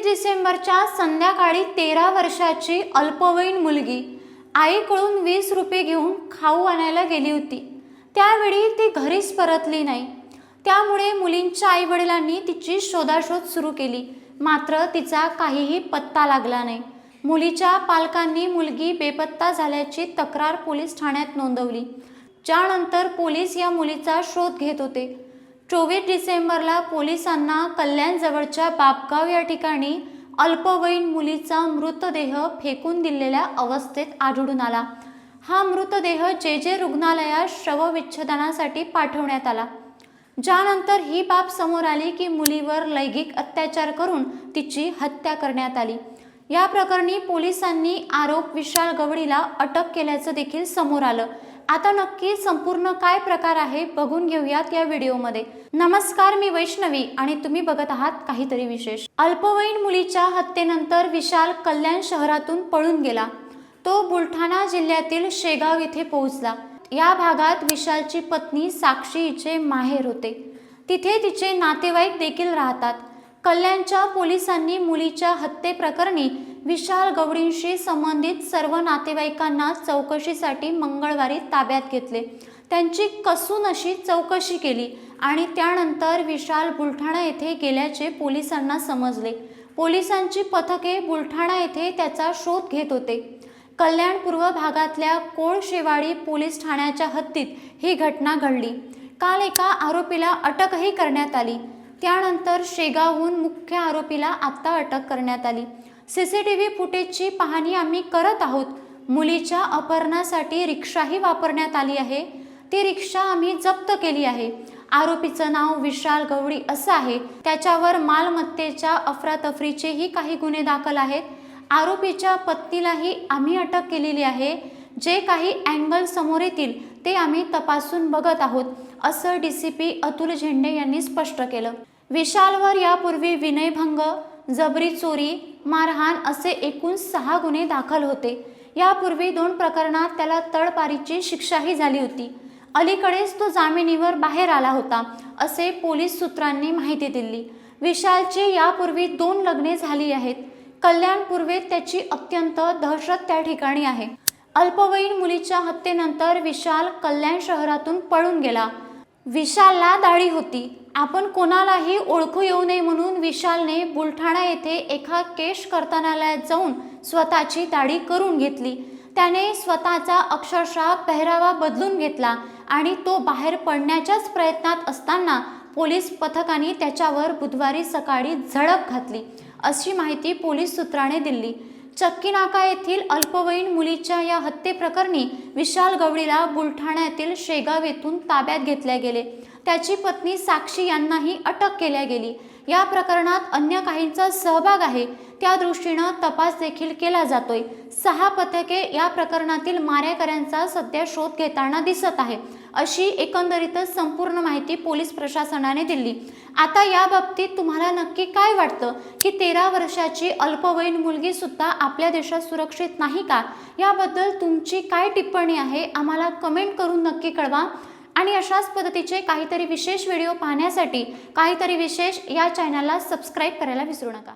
चोवीस डिसेंबरच्या संध्याकाळी तेरा वर्षाची अल्पवयीन मुलगी आईकडून वीस रुपये घेऊन खाऊ आणायला गेली होती. त्यावेळी ती घरीच परतली नाही. त्यामुळे मुलींच्या आईवडिलांनी तिची शोधाशोध सुरू केली. मात्र तिचा काहीही पत्ता लागला नाही. मुलीच्या पालकांनी मुलगी बेपत्ता झाल्याची तक्रार पोलीस ठाण्यात नोंदवली. ज्यानंतर पोलीस या मुलीचा शोध घेत होते. चोवीस डिसेंबरला पोलिसांना कल्याणजवळच्या बापगाव या ठिकाणी अल्पवयीन मुलीचा मृतदेह फेकून दिलेल्या अवस्थेत आढळून आला. हा मृतदेह जे जे रुग्णालयात शवविच्छेदनासाठी पाठवण्यात आला. ज्यानंतर ही बाब समोर आली की मुलीवर लैंगिक अत्याचार करून तिची हत्या करण्यात आली. या प्रकरणी पोलिसांनी आरोप विशाल गवळीला अटक केल्याचं देखील समोर आलं. आता नक्की संपूर्ण काय प्रकार आहे बघून घेऊयात या व्हिडिओमध्ये. नमस्कार मी वैष्णवी आणि तुम्ही बघत आहात काहीतरी विशेष. अल्पवयीन मुलीच्या हत्येनंतर विशाल कल्याण शहरातून पळून गेला. तो बुलढाणा जिल्ह्यातील शेगाव इथे पोहोचला. या भागात विशालची पत्नी साक्षी हिचे माहेर होते. तिथे तिचे नातेवाईक देखील राहतात. कल्याणच्या पोलिसांनी मुलीच्या हत्येप्रकरणी विशाल गवळींशी संबंधित सर्व नातेवाईकांना चौकशीसाठी मंगळवारी ताब्यात घेतले. त्यांची कसून अशी चौकशी केली आणि त्यानंतर विशाल बुलढाणा येथे गेल्याचे पोलिसांना समजले. पोलिसांची पथके बुलढाणा येथे त्याचा शोध घेत होते. कल्याण पूर्व भागातल्या कोळशेवाडी पोलीस ठाण्याच्या हद्दीत ही घटना घडली. काल एका आरोपीला अटकही करण्यात आली. त्यानंतर शेगावहून मुख्य आरोपीला आत्ता अटक करण्यात आली. सी सी टी व्ही फुटेजची पाहणी आम्ही करत आहोत. मुलीच्या अपहरणासाठी रिक्षाही वापरण्यात आली आहे. ती रिक्षा आम्ही जप्त केली आहे. आरोपीचं नाव विशाल गवळी असं आहे. त्याच्यावर मालमत्तेच्या अफरातफरीचेही काही गुन्हे दाखल आहेत. आरोपीच्या पत्नीलाही आम्ही अटक केलेली आहे. जे काही अँगल समोर येतील ते आम्ही तपासून बघत आहोत असं डी सी पी अतुल झेंडे यांनी स्पष्ट केलं. विशालवर यापूर्वी विनयभंग जबरी चोरी मारहाण असे एकूण सहा गुन्हे दाखल होते. यापूर्वी दोन प्रकरणात त्याला तडपारीची शिक्षाही झाली होती. अलीकडेच तो जामिनीवर बाहेर आला होता असे पोलीस सूत्रांनी माहिती दिली. विशालची यापूर्वी दोन लग्ने झाली आहेत. कल्याण पूर्वेत त्याची अत्यंत दहशत त्या ठिकाणी आहे. अल्पवयीन मुलीच्या हत्येनंतर विशाल कल्याण शहरातून पळून गेला. विशालला दाढी होती. आपण कोणालाही ओळखू येऊ नये म्हणून विशालने बुलढाणा येथे एका केश कर्तनालयात जाऊन स्वतःची दाढी करून घेतली. त्याने स्वतःचा अक्षरशः पेहरावा बदलून घेतला आणि तो बाहेर पडण्याच्याच प्रयत्नात असताना पोलीस पथकाने त्याच्यावर बुधवारी सकाळी झडप घातली. अशी माहिती पोलीस सूत्राने दिली. चक्कीनाका येथील अल्पवयीन मुलीच्या या हत्येप्रकरणी विशाल गवळीला बुलढाण्यातील शेगाव येथून ताब्यात घेतले गेले. त्याची पत्नी साक्षी यांनाही अटक केल्या गेली. या प्रकरणात अन्य काहींचा सहभाग आहे. त्या दृष्टीनं तपास देखील केला जातोय. सहा पथके या प्रकरणातील मारेकऱ्यांचा सध्या शोध घेताना दिसत आहे. अशी एकंदरीतच संपूर्ण माहिती पोलीस प्रशासनाने दिली. आता या बाबतीत तुम्हाला नक्की काय वाटतं? की तेरा वर्षाची अल्पवयीन मुलगी सुद्धा आपल्या देशात सुरक्षित नाही का? याबद्दल तुमची काय टिप्पणी आहे? आम्हाला कमेंट करून नक्की कळवा. आणि अशाच पद्धतीचे काहीतरी विशेष व्हिडिओ पाहण्यासाठी काहीतरी विशेष या चॅनलला सबस्क्राईब करायला विसरू नका.